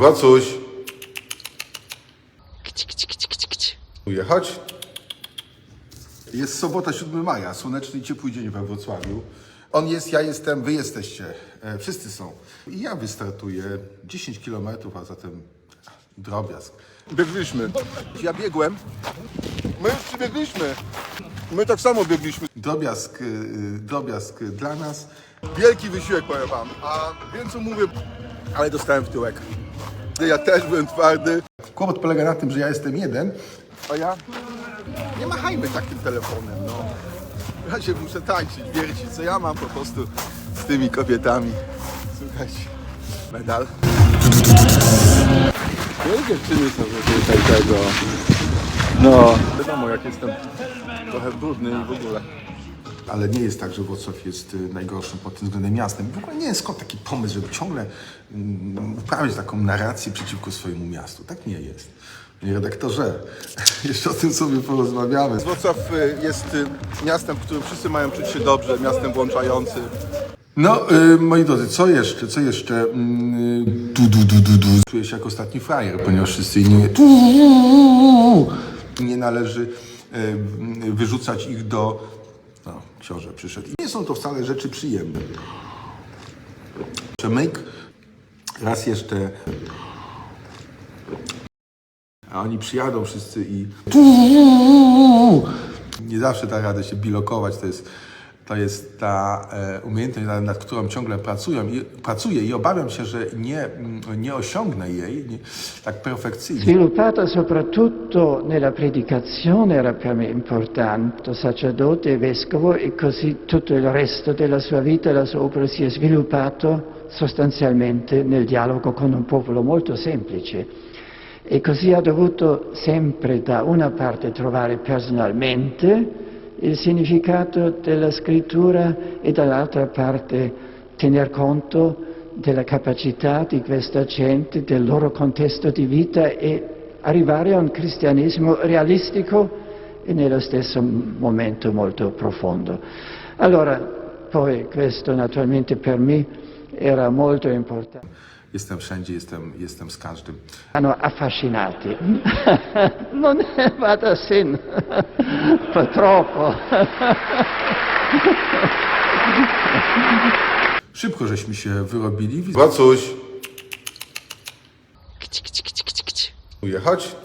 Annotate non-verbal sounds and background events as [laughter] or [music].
Wacuś. Ujechać? Jest sobota 7 maja, słoneczny i ciepły dzień we Wrocławiu. On jest, ja jestem, wy jesteście. E, wszyscy są. I ja wystartuję 10 km, a zatem drobiazg. Biegliśmy. Ja biegłem. My już przybiegliśmy. My tak samo biegliśmy. Drobiazg, y, drobiazg dla nas. Wielki wysiłek, powiem wam. A więcej mówię, ale dostałem w tyłek. Ja też byłem twardy. Kłopot polega na tym, że ja jestem jeden, a ja... Nie machajmy takim telefonem, no. Ja się muszę tańczyć, wiercić, co ja mam po prostu z tymi kobietami. Słuchajcie, medal. I dziewczyny są tutaj tego. No, wiadomo jak jestem trochę brudny i w ogóle. Ale nie jest tak, że Wrocław jest y, najgorszym pod tym względem miastem. W ogóle nie jest skąd taki pomysł, żeby ciągle mm, uprawiać taką narrację przeciwko swojemu miastu. Tak nie jest. Panie redaktorze, [laughs] jeszcze o tym sobie porozmawiamy. Wrocław y, jest y, miastem, w którym wszyscy mają czuć się dobrze, miastem włączającym. No, y, moi drodzy, co jeszcze, co jeszcze? Mm, y, Du, du, du, du, du. Czuję się jak ostatni frajer, ponieważ wszyscy inni... Nie należy y, wyrzucać ich do... Książę przyszedł. I nie są to wcale rzeczy przyjemne. Przemyk, raz jeszcze... A oni przyjadą wszyscy i... Nie zawsze da radę się bilokować, to jest, to jest ta e, umiejętność, nad, którą ciągle pracuję pracuję i obawiam się, że nie, mm, nie osiągnę jej nie, tak perfekcyjnie. Sviluppata soprattutto nella predicazione era per me importante, sacerdote e vescovo e così tutto il resto della sua vita, la sua opera si è sviluppato sostanzialmente nel dialogo con un popolo molto semplice. E così ha dovuto sempre da una parte trovare personalmente il significato della scrittura e dall'altra parte tener conto della capacità di questa gente, del loro contesto di vita e arrivare a un cristianesimo realistico e nello stesso momento molto profondo. Allora, poi questo naturalmente per me era molto importante. Jestem wszędzie, jestem, jestem z każdym. Hanno affascinati. [laughs] non ne va da sé, purtroppo. [laughs] Szybko żeśmy się wyrobili. Wacuś! Ujechać?